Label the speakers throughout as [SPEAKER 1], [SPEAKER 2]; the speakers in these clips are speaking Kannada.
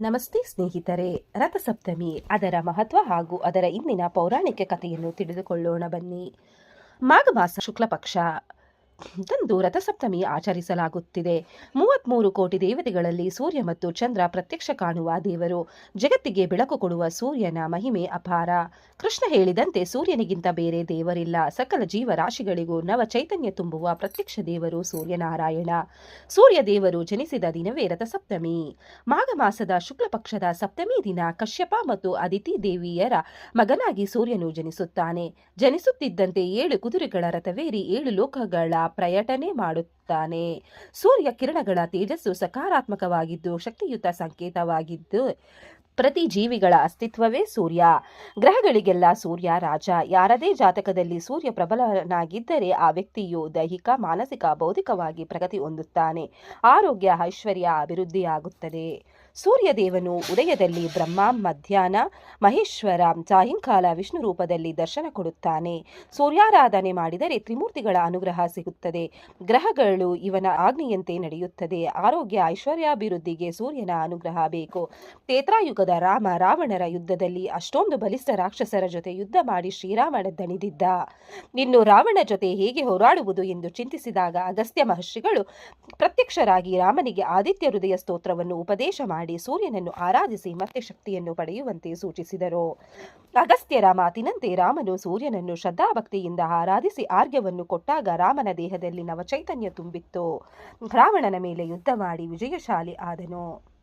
[SPEAKER 1] ನಮಸ್ತೆ ಸ್ನೇಹಿತರೆ, ರಥಸಪ್ತಮಿ, ಅದರ ಮಹತ್ವ ಹಾಗೂ ಅದರ ಇಂದಿನ ಪೌರಾಣಿಕ ಕಥೆಯನ್ನು ತಿಳಿದುಕೊಳ್ಳೋಣ ಬನ್ನಿ. ಮಾಘ ಮಾಸ ಶುಕ್ಲ ಪಕ್ಷ ದಂದು ರಥಸಪ್ತಮಿ ಆಚರಿಸಲಾಗುತ್ತಿದೆ. ಮೂವತ್ಮೂರು ಕೋಟಿ ದೇವತೆಗಳಲ್ಲಿ ಸೂರ್ಯ ಮತ್ತು ಚಂದ್ರ ಪ್ರತ್ಯಕ್ಷ ಕಾಣುವ ದೇವರು. ಜಗತ್ತಿಗೆ ಬೆಳಕು ಕೊಡುವ ಸೂರ್ಯನ ಮಹಿಮೆ ಅಪಾರ. ಕೃಷ್ಣ ಹೇಳಿದಂತೆ ಸೂರ್ಯನಿಗಿಂತ ಬೇರೆ ದೇವರಿಲ್ಲ. ಸಕಲ ಜೀವರಾಶಿಗಳಿಗೂ ನವ ಚೈತನ್ಯ ತುಂಬುವ ಪ್ರತ್ಯಕ್ಷ ದೇವರು ಸೂರ್ಯನಾರಾಯಣ. ಸೂರ್ಯ ದೇವರು ಜನಿಸಿದ ದಿನವೇ ರಥಸಪ್ತಮಿ. ಮಾಘ ಮಾಸದ ಶುಕ್ಲ ಪಕ್ಷದ ಸಪ್ತಮಿ ದಿನ ಕಶ್ಯಪ ಮತ್ತು ಅದಿತಿ ದೇವಿಯರ ಮಗನಾಗಿ ಸೂರ್ಯನು ಜನಿಸುತ್ತಾನೆ. ಜನಿಸುತ್ತಿದ್ದಂತೆ ಏಳು ಕುದುರೆಗಳ ರಥವೇರಿ, ಏಳು ಲೋಕಗಳ ಪ್ರಯಟನೆ ಮಾಡುತ್ತಾನೆ. ಸೂರ್ಯ ಕಿರಣಗಳ ತೇಜಸ್ಸು ಸಕಾರಾತ್ಮಕವಾಗಿದ್ದು, ಶಕ್ತಿಯುತ ಸಂಕೇತವಾಗಿದ್ದು, ಪ್ರತಿ ಜೀವಿಗಳ ಅಸ್ತಿತ್ವವೇ ಸೂರ್ಯ. ಗ್ರಹಗಳಿಗೆಲ್ಲ ಸೂರ್ಯ ರಾಜ. ಯಾರದೇ ಜಾತಕದಲ್ಲಿ ಸೂರ್ಯ ಪ್ರಬಲನಾಗಿದ್ದರೆ ಆ ವ್ಯಕ್ತಿಯು ದೈಹಿಕ, ಮಾನಸಿಕ, ಬೌದ್ಧಿಕವಾಗಿ ಪ್ರಗತಿ ಹೊಂದುತ್ತಾನೆ. ಆರೋಗ್ಯ, ಐಶ್ವರ್ಯ, ಅಭಿವೃದ್ಧಿಯಾಗುತ್ತದೆ. ಸೂರ್ಯ ದೇವನು ಉದಯದಲ್ಲಿ ಬ್ರಹ್ಮ, ಮಧ್ಯಾಹ್ನ, ಮಹೇಶ್ವರ, ಸಾಯಂಕಾಲ ವಿಷ್ಣು ರೂಪದಲ್ಲಿ ದರ್ಶನ ಕೊಡುತ್ತಾನೆ. ಸೂರ್ಯಾರಾಧನೆ ಮಾಡಿದರೆ ತ್ರಿಮೂರ್ತಿಗಳ ಅನುಗ್ರಹ ಸಿಗುತ್ತದೆ. ಗ್ರಹಗಳು ಇವನ ಆಜ್ಞೆಯಂತೆ ನಡೆಯುತ್ತದೆ. ಆರೋಗ್ಯ, ಐಶ್ವರ್ಯಾಭಿವೃದ್ಧಿಗೆ ಸೂರ್ಯನ ಅನುಗ್ರಹ ಬೇಕು. ತೇತ್ರಾಯುಗದ ರಾಮ ರಾವಣರ ಯುದ್ಧದಲ್ಲಿ ಅಷ್ಟೊಂದು ಬಲಿಷ್ಠ ರಾಕ್ಷಸರ ಜೊತೆ ಯುದ್ಧ ಮಾಡಿ ಶ್ರೀರಾಮನ ದಣಿದಿದ್ದ. ಇನ್ನು ರಾವಣ ಜೊತೆ ಹೇಗೆ ಹೋರಾಡುವುದು ಎಂದು ಚಿಂತಿಸಿದಾಗ ಅಗಸ್ತ್ಯ ಮಹರ್ಷಿಗಳು ಪ್ರತ್ಯಕ್ಷರಾಗಿ ರಾಮನಿಗೆ ಆದಿತ್ಯ ಹೃದಯ ಸ್ತೋತ್ರವನ್ನು ಉಪದೇಶ ಮಾಡಿ ಸೂರ್ಯನನ್ನು ಆರಾಧಿಸಿ ಮತ್ತೆ ಶಕ್ತಿಯನ್ನು ಪಡೆಯುವಂತೆ ಸೂಚಿಸಿದರು. ಅಗಸ್ತ್ಯರ ಮಾತಿನಂತೆ ರಾಮನು ಸೂರ್ಯನನ್ನು ಶ್ರದ್ಧಾಭಕ್ತಿಯಿಂದ ಆರಾಧಿಸಿ ಆರ್ಘ್ಯವನ್ನು ಕೊಟ್ಟಾಗ ರಾಮನ ದೇಹದಲ್ಲಿ ನವಚೈತನ್ಯ ತುಂಬಿತ್ತು. ರಾವಣನ ಮೇಲೆ ಯುದ್ಧ ಮಾಡಿ ವಿಜಯಶಾಲಿ ಆದನು.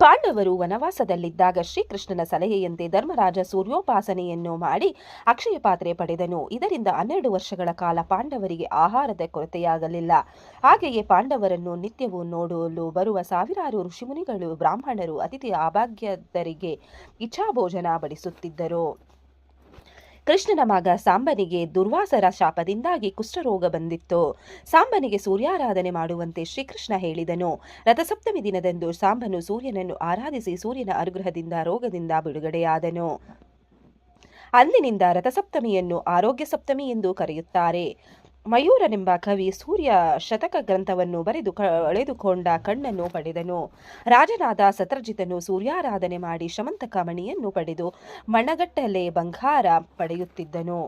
[SPEAKER 1] ಪಾಂಡವರು ವನವಾಸದಲ್ಲಿದ್ದಾಗ ಶ್ರೀಕೃಷ್ಣನ ಸಲಹೆಯಂತೆ ಧರ್ಮರಾಜ ಸೂರ್ಯೋಪಾಸನೆಯನ್ನು ಮಾಡಿ ಅಕ್ಷಯ ಪಾತ್ರೆ ಪಡೆದನು. ಇದರಿಂದ ಹನ್ನೆರಡು ವರ್ಷಗಳ ಕಾಲ ಪಾಂಡವರಿಗೆ ಆಹಾರದ ಕೊರತೆಯಾಗಲಿಲ್ಲ. ಹಾಗೆಯೇ ಪಾಂಡವರನ್ನು ನಿತ್ಯವೂ ನೋಡಲು ಬರುವ ಸಾವಿರಾರು ಋಷಿಮುನಿಗಳು ಬ್ರಾಹ್ಮಣರು ಅತಿಥಿ ಅಭಾಗ್ಯದರಿಗೆ ಇಚ್ಛಾಭೋಜನ ಬಡಿಸುತ್ತಿದ್ದರು. ಕೃಷ್ಣನ ಮಗ ಸಾಂಬನಿಗೆ ದುರ್ವಾಸರ ಶಾಪದಿಂದಾಗಿ ಕುಷ್ಠರೋಗ ಬಂದಿತ್ತು. ಸಾಂಬನಿಗೆ ಸೂರ್ಯಾರಾಧನೆ ಮಾಡುವಂತೆ ಶ್ರೀಕೃಷ್ಣ ಹೇಳಿದನು. ರಥಸಪ್ತಮಿ ದಿನದಂದು ಸಾಂಬನು ಸೂರ್ಯನನ್ನು ಆರಾಧಿಸಿ ಸೂರ್ಯನ ಅನುಗ್ರಹದಿಂದ ರೋಗದಿಂದ ಬಿಡುಗಡೆಯಾದನು. ಅಂದಿನಿಂದ ರಥಸಪ್ತಮಿಯನ್ನು ಆರೋಗ್ಯ ಸಪ್ತಮಿ ಎಂದು ಕರೆಯುತ್ತಾರೆ. ಮಯೂರನೆಂಬ ಕವಿ ಸೂರ್ಯ ಶತಕ ಗ್ರಂಥವನ್ನು ಬರೆದು ಕಳೆದುಕೊಂಡ ಕಣ್ಣನ್ನು ಪಡೆದನು. ರಾಜನಾದ ಸತ್ರಜಿತನು ಸೂರ್ಯಾರಾಧನೆ ಮಾಡಿ ಶಮಂತಕ ಮಣಿಯನ್ನು ಪಡೆದು ಮಣಗಟ್ಟಲೆ ಬಂಗಾರ ಪಡೆಯುತ್ತಿದ್ದನು.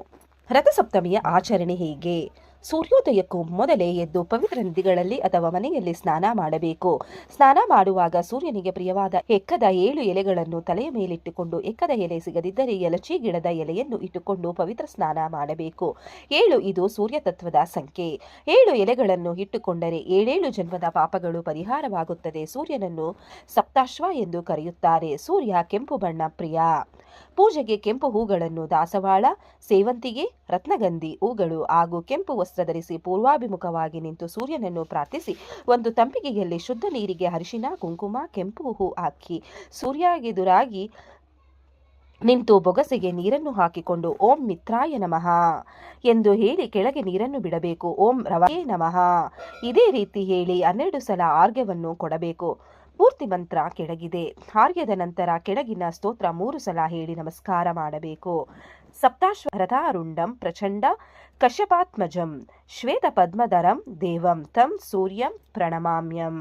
[SPEAKER 1] ರಥಸಪ್ತಮಿಯ ಆಚರಣೆ ಹೇಗೆ? ಸೂರ್ಯೋದಯಕ್ಕೂ ಮೊದಲೇ ಎದ್ದು ಪವಿತ್ರ ನದಿಗಳಲ್ಲಿ ಅಥವಾ ಮನೆಯಲ್ಲಿ ಸ್ನಾನ ಮಾಡಬೇಕು. ಸ್ನಾನ ಮಾಡುವಾಗ ಸೂರ್ಯನಿಗೆ ಪ್ರಿಯವಾದ ಎಕ್ಕದ ಏಳು ಎಲೆಗಳನ್ನು ತಲೆಯ ಮೇಲಿಟ್ಟುಕೊಂಡು ಎಕ್ಕದ ಎಲೆ ಸಿಗದಿದ್ದರೆ ಎಲಚಿ ಗಿಡದ ಎಲೆಯನ್ನು ಇಟ್ಟುಕೊಂಡು ಪವಿತ್ರ ಸ್ನಾನ ಮಾಡಬೇಕು. ಏಳು ಇದು ಸೂರ್ಯ ತತ್ವದ ಸಂಖ್ಯೆ. ಏಳು ಎಲೆಗಳನ್ನು ಇಟ್ಟುಕೊಂಡರೆ ಏಳೇಳು ಜನ್ಮದ ಪಾಪಗಳು ಪರಿಹಾರವಾಗುತ್ತದೆ ಸೂರ್ಯನನ್ನು ಸಪ್ತಾಶ್ವ ಎಂದು ಕರೆಯುತ್ತಾರೆ. ಸೂರ್ಯ ಕೆಂಪು ಬಣ್ಣ ಪ್ರಿಯ. ಪೂಜೆಗೆ ಕೆಂಪು ಹೂಗಳನ್ನು ದಾಸವಾಳ, ಸೇವಂತಿಗೆ, ರತ್ನಗಂಧಿ, ಹೂಗಳು ಹಾಗೂ ಕೆಂಪು ವಸ್ತ್ರ ಧರಿಸಿ ಪೂರ್ವಾಭಿಮುಖವಾಗಿ ನಿಂತು ಸೂರ್ಯನನ್ನು ಪ್ರಾರ್ಥಿಸಿ. ಒಂದು ತಂಪಿಗೆಯಲ್ಲಿ ಶುದ್ಧ ನೀರಿಗೆ ಅರಿಶಿನ ಕುಂಕುಮ, ಕೆಂಪು ಹೂ ಹಾಕಿ ಸೂರ್ಯಗೆದುರಾಗಿ ನಿಂತು ಬೊಗಸೆಗೆ ನೀರನ್ನು ಹಾಕಿಕೊಂಡು, ಓಂ ಮಿತ್ರಾಯ ನಮಃ ಎಂದು ಹೇಳಿ ಕೆಳಗೆ ನೀರನ್ನು ಬಿಡಬೇಕು. ಓಂ ರವೇ ನಮಃ. ಇದೇ ರೀತಿ ಹೇಳಿ ಹನ್ನೆರಡು ಸಲ ಆರ್ಗ್ಯವನ್ನು ಕೊಡಬೇಕು. ಪೂರ್ತಿ ಮಂತ್ರ ಕೆಳಗಿದೆ ಹಾರ್ಯದ ನಂತರ ಕೆಳಗಿನ ಸ್ತೋತ್ರ ಮೂರು ಸಲ ಹೇಳಿ ನಮಸ್ಕಾರ ಮಾಡಬೇಕು. ಸಪ್ತಾಶ್ವರಥಾರುಂಡಂ ಪ್ರಚಂಡ ಕಶ್ಯಪಾತ್ಮಜಂ ಶ್ವೇತ ಪದ್ಮಧರಂ ದೇವಂ ತಂ ಸೂರ್ಯಂ ಪ್ರಣಮಾಮ್ಯಂ.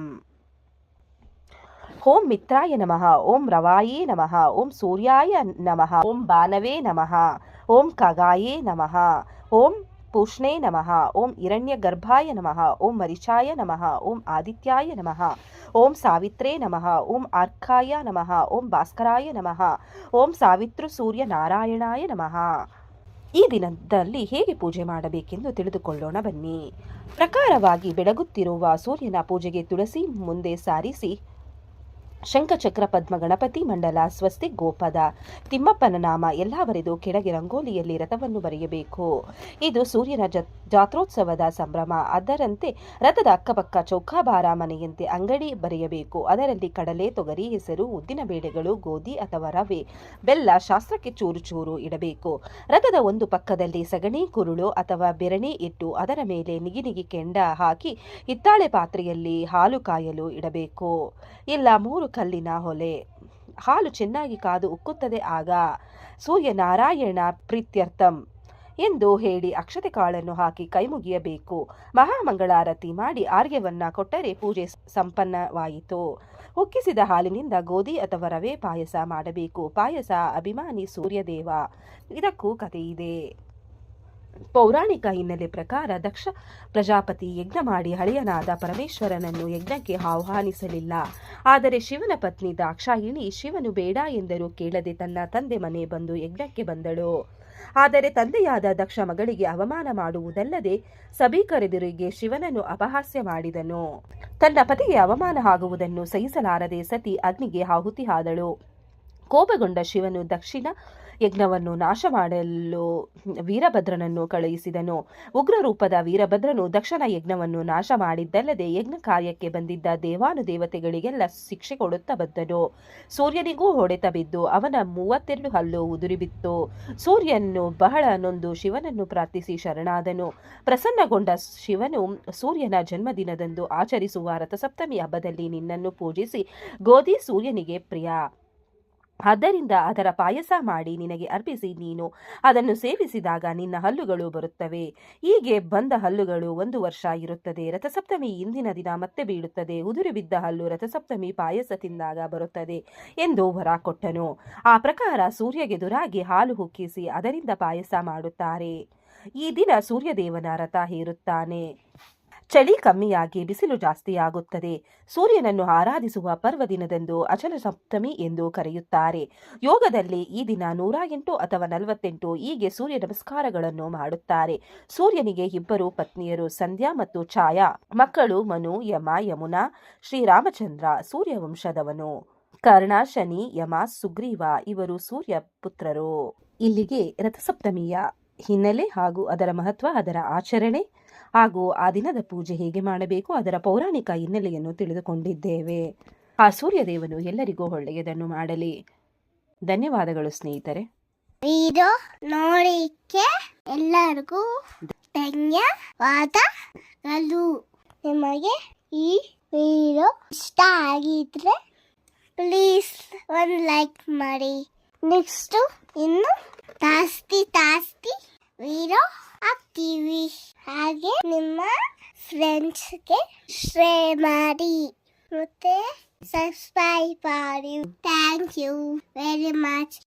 [SPEAKER 1] ಓಂ ಮಿತ್ರಾಯ ನಮಃ, ಓಂ ರವಾಯೇ ನಮಃ, ಓಂ ಸೂರ್ಯಾಯ ನಮಃ, ಓಂ ಬಾನವೇ ನಮಃ, ಓಂ ಕಗಾಯೇ ನಮಃ, ಓಂ ಪೂಷ್ಣೇ ನಮಃ ಓಂ ಇರಣ್ಯ ಗರ್ಭಾಯ ನಮಃ ಓಂ ಮರಿಚಾಯ ನಮಃ ಓಂ ಆದಿತ್ಯಾಯ ನಮಃ ಓಂ ಸಾವಿತ್ರೇ ನಮಃ ಓಂ ಆರ್ಕಾಯ ನಮಃ ಓಂ ಭಾಸ್ಕರಾಯ ನಮಃ ಓಂ ಸಾವಿತ್ರು ಸೂರ್ಯ ನಾರಾಯಣಾಯ ನಮಃ ಈ ದಿನದಲ್ಲಿ ಹೇಗೆ ಪೂಜೆ ಮಾಡಬೇಕೆಂದು ತಿಳಿದುಕೊಳ್ಳೋಣ ಬನ್ನಿ. ಪ್ರಕಾರವಾಗಿ ಬೆಳಗುತ್ತಿರುವ ಸೂರ್ಯನ ಪೂಜೆಗೆ ತುಳಸಿ ಮುಂದೆ ಸಾರಿಸಿ ಶಂಖಚಕ್ರ ಪದ್ಮ ಗಣಪತಿ ಮಂಡಲ ಸ್ವಸ್ತಿ ಗೋಪದ ತಿಮ್ಮಪ್ಪನ ನಾಮ ಎಲ್ಲ ಬರೆದು ಕೆಳಗೆ ರಂಗೋಲಿಯಲ್ಲಿ ರಥವನ್ನು ಬರೆಯಬೇಕು. ಇದು ಸೂರ್ಯನ ಜಾತ್ರೋತ್ಸವದ ಸಂಭ್ರಮ. ಅದರಂತೆ ರಥದ ಅಕ್ಕಪಕ್ಕ ಚೌಕಾಬಾರ ಮನೆಯಂತೆ ಅಂಗಡಿ ಬರೆಯಬೇಕು. ಅದರಲ್ಲಿ ಕಡಲೆ, ತೊಗರಿ, ಹೆಸರು, ಉದ್ದಿನ ಬೇಳೆಗಳು, ಗೋಧಿ ಅಥವಾ ರವೆ, ಬೆಲ್ಲ, ಶಾಸ್ತ್ರಕ್ಕೆ ಚೂರು ಚೂರು ಇಡಬೇಕು. ರಥದ ಒಂದು ಪಕ್ಕದಲ್ಲಿ ಸಗಣಿ, ಕುರುಳು ಅಥವಾ ಬೆರಣಿ ಇಟ್ಟು ಅದರ ಮೇಲೆ ನಿಗಿನಿಗಿ ನಿಗಿ ಕೆಂಡ ಹಾಕಿ ಹಿತ್ತಾಳೆ ಪಾತ್ರೆಯಲ್ಲಿ ಹಾಲು ಕಾಯಲು ಇಡಬೇಕು. ಇಲ್ಲ, ಮೂರು ಕಲ್ಲಿನ ಹೊಲೆ. ಹಾಲು ಚೆನ್ನಾಗಿ ಕಾದು ಉಕ್ಕುತ್ತದೆ ಆಗ ಸೂರ್ಯನಾರಾಯಣ ಪ್ರೀತ್ಯರ್ಥಂ ಎಂದು ಹೇಳಿ ಅಕ್ಷತೆ ಕಾಳನ್ನು ಹಾಕಿ ಕೈ ಮುಗಿಯಬೇಕು ಮಹಾಮಂಗಳಾರತಿ ಮಾಡಿ ಆರ್ಯವನ್ನ ಕೊಟ್ಟರೆ ಪೂಜೆ ಸಂಪನ್ನವಾಯಿತು. ಉಕ್ಕಿಸಿದ ಹಾಲಿನಿಂದ ಗೋಧಿ ಅಥವಾ ರವೆ ಪಾಯಸ ಮಾಡಬೇಕು. ಪಾಯಸ ಅಭಿಮಾನಿ ಸೂರ್ಯದೇವ. ಇದಕ್ಕೂ ಕಥೆಯಿದೆ. ಪೌರಾಣಿಕ ಹಿನ್ನೆಲೆ ಪ್ರಕಾರ ದಕ್ಷ ಪ್ರಜಾಪತಿ ಯಜ್ಞ ಮಾಡಿ ಹಳೆಯನಾದ ಪರಮೇಶ್ವರನನ್ನು ಯಜ್ಞಕ್ಕೆ ಆಹ್ವಾನಿಸಲಿಲ್ಲ. ಆದರೆ ಶಿವನ ಪತ್ನಿ ದಾಕ್ಷಾಯಿಣಿ ಶಿವನು ಬೇಡ ಎಂದರೂ ಕೇಳದೆ ತನ್ನ ತಂದೆ ಮನೆ ಬಂದು ಯಜ್ಞಕ್ಕೆ ಬಂದಳು. ಆದರೆ ತಂದೆಯಾದ ದಕ್ಷ ಮಗಳಿಗೆ ಅವಮಾನ ಮಾಡುವುದಲ್ಲದೆ ಸಭೀಕರೆದುರಿಗೆ ಶಿವನನ್ನು ಅಪಹಾಸ್ಯ ಮಾಡಿದನು. ತನ್ನ ಪತಿಗೆ ಅವಮಾನ ಆಗುವುದನ್ನು ಸಹಿಸಲಾರದೆ ಸತಿ ಅಗ್ನಿಗೆ ಆಹುತಿ ಆದಳು ಕೋಪಗೊಂಡ ಶಿವನು ದಕ್ಷಿಣ ಯಜ್ಞವನ್ನು ನಾಶ ಮಾಡಲು ವೀರಭದ್ರನನ್ನು ಕಳುಹಿಸಿದನು. ಉಗ್ರ ರೂಪದ ವೀರಭದ್ರನು ದಕ್ಷಿಣ ಯಜ್ಞವನ್ನು ನಾಶ ಮಾಡಿದ್ದಲ್ಲದೆ ಯಜ್ಞ ಕಾರ್ಯಕ್ಕೆ ಬಂದಿದ್ದ ದೇವಾನುದೇವತೆಗಳಿಗೆಲ್ಲ ಶಿಕ್ಷೆ ಕೊಡುತ್ತಾ ಬಂದನು. ಸೂರ್ಯನಿಗೂ ಹೊಡೆತ ಬಿದ್ದು ಅವನ ಮೂವತ್ತೆರಡು ಹಲ್ಲು ಉದುರಿಬಿತ್ತು. ಸೂರ್ಯನು ಬಹಳ ನೊಂದು ಶಿವನನ್ನು ಪ್ರಾರ್ಥಿಸಿ ಶರಣಾದನು. ಪ್ರಸನ್ನಗೊಂಡ ಶಿವನು ಸೂರ್ಯನ ಜನ್ಮದಿನದಂದು ಆಚರಿಸುವ ರಥಸಪ್ತಮಿ ಹಬ್ಬದಲ್ಲಿ ನಿನ್ನನ್ನು ಪೂಜಿಸಿ ಗೋಧಿ ಸೂರ್ಯನಿಗೆ ಪ್ರಿಯ. ಆದ್ದರಿಂದ ಅದರ ಪಾಯಸ ಮಾಡಿ ನಿನಗೆ ಅರ್ಪಿಸಿ ನೀನು. ಅದನ್ನು ಸೇವಿಸಿದಾಗ ನಿನ್ನ ಹಲ್ಲುಗಳು ಬರುತ್ತವೆ. ಹೀಗೆ ಬಂದ ಹಲ್ಲುಗಳು ಒಂದು ವರ್ಷ ಇರುತ್ತದೆ. ರಥಸಪ್ತಮಿ ಇಂದಿನ ದಿನ ಮತ್ತೆ ಬೀಳುತ್ತದೆ. ಉದುರಿ ಬಿದ್ದ ಹಲ್ಲು ರಥಸಪ್ತಮಿ ಪಾಯಸ ತಿಂದಾಗ ಬರುತ್ತದೆ ಎಂದು ವರ ಕೊಟ್ಟನು. ಆ ಪ್ರಕಾರ ಸೂರ್ಯಗೆ ದುರಾಗಿ ಹಾಲು ಹುಕ್ಕಿಸಿ ಅದರಿಂದ ಪಾಯಸ ಮಾಡುತ್ತಾರೆ. ಈ ದಿನ ಸೂರ್ಯದೇವನ ರಥ ಹೇರುತ್ತಾನೆ. ಚಳಿ ಕಮ್ಮಿಯಾಗಿ ಬಿಸಿಲು ಜಾಸ್ತಿಯಾಗುತ್ತದೆ ಸೂರ್ಯನನ್ನು ಆರಾಧಿಸುವ ಪರ್ವದಿನದಂದು ಅಚಲ ಸಪ್ತಮಿ ಎಂದು ಕರೆಯುತ್ತಾರೆ. ಯೋಗದಲ್ಲಿ ಈ ದಿನ ನೂರ ಎಂಟು ಅಥವಾ ನಲವತ್ತೆಂಟು ಹೀಗೆ ಸೂರ್ಯ ನಮಸ್ಕಾರಗಳನ್ನು ಮಾಡುತ್ತಾರೆ. ಸೂರ್ಯನಿಗೆ ಇಬ್ಬರು ಪತ್ನಿಯರು ಸಂಧ್ಯಾ ಮತ್ತು ಛಾಯಾ. ಮಕ್ಕಳು ಮನು, ಯಮ, ಯಮುನಾ, ಶ್ರೀರಾಮಚಂದ್ರ, ಸೂರ್ಯವಂಶದವನು. ಕರ್ಣ, ಶನಿ, ಯಮ, ಸುಗ್ರೀವ ಇವರು ಸೂರ್ಯ ಪುತ್ರರು. ಇಲ್ಲಿಗೆ ರಥಸಪ್ತಮಿಯ ಹಿನ್ನೆಲೆ ಹಾಗೂ ಅದರ ಮಹತ್ವ, ಅದರ ಆಚರಣೆ ಹಾಗೂ ಆ ದಿನದ ಪೂಜೆ ಹೇಗೆ ಮಾಡಬೇಕು, ಅದರ ಪೌರಾಣಿಕ ಹಿನ್ನೆಲೆಯನ್ನು ತಿಳಿದುಕೊಂಡಿದ್ದೇವೆ. ಆ ಸೂರ್ಯದೇವನು ಎಲ್ಲರಿಗೂ ಒಳ್ಳೆಯದನ್ನು ಮಾಡಲಿ. ಧನ್ಯವಾದಗಳು ಸ್ನೇಹಿತರೆ.
[SPEAKER 2] ಇದು ನೋಡಿಕೆ ಎಲ್ಲರಿಗೂ ಧನ್ಯವಾದಗಳು. ನಿಮಗೆ ಈ ವಿಡಿಯೋ ಇಷ್ಟ ಆಗಿದ್ರೆ ಪ್ಲೀಸ್ ಒಂದು ಲೈಕ್ ಮಾಡಿ. ನೆಕ್ಸ್ಟು ಇನ್ನು ಮಾಡಿ ಮತ್ತೆ ಸಬ್ಸ್ಕ್ರೈಬ್ ಮಾಡಿ ಥ್ಯಾಂಕ್ ಯು ವೆರಿ ಮಚ್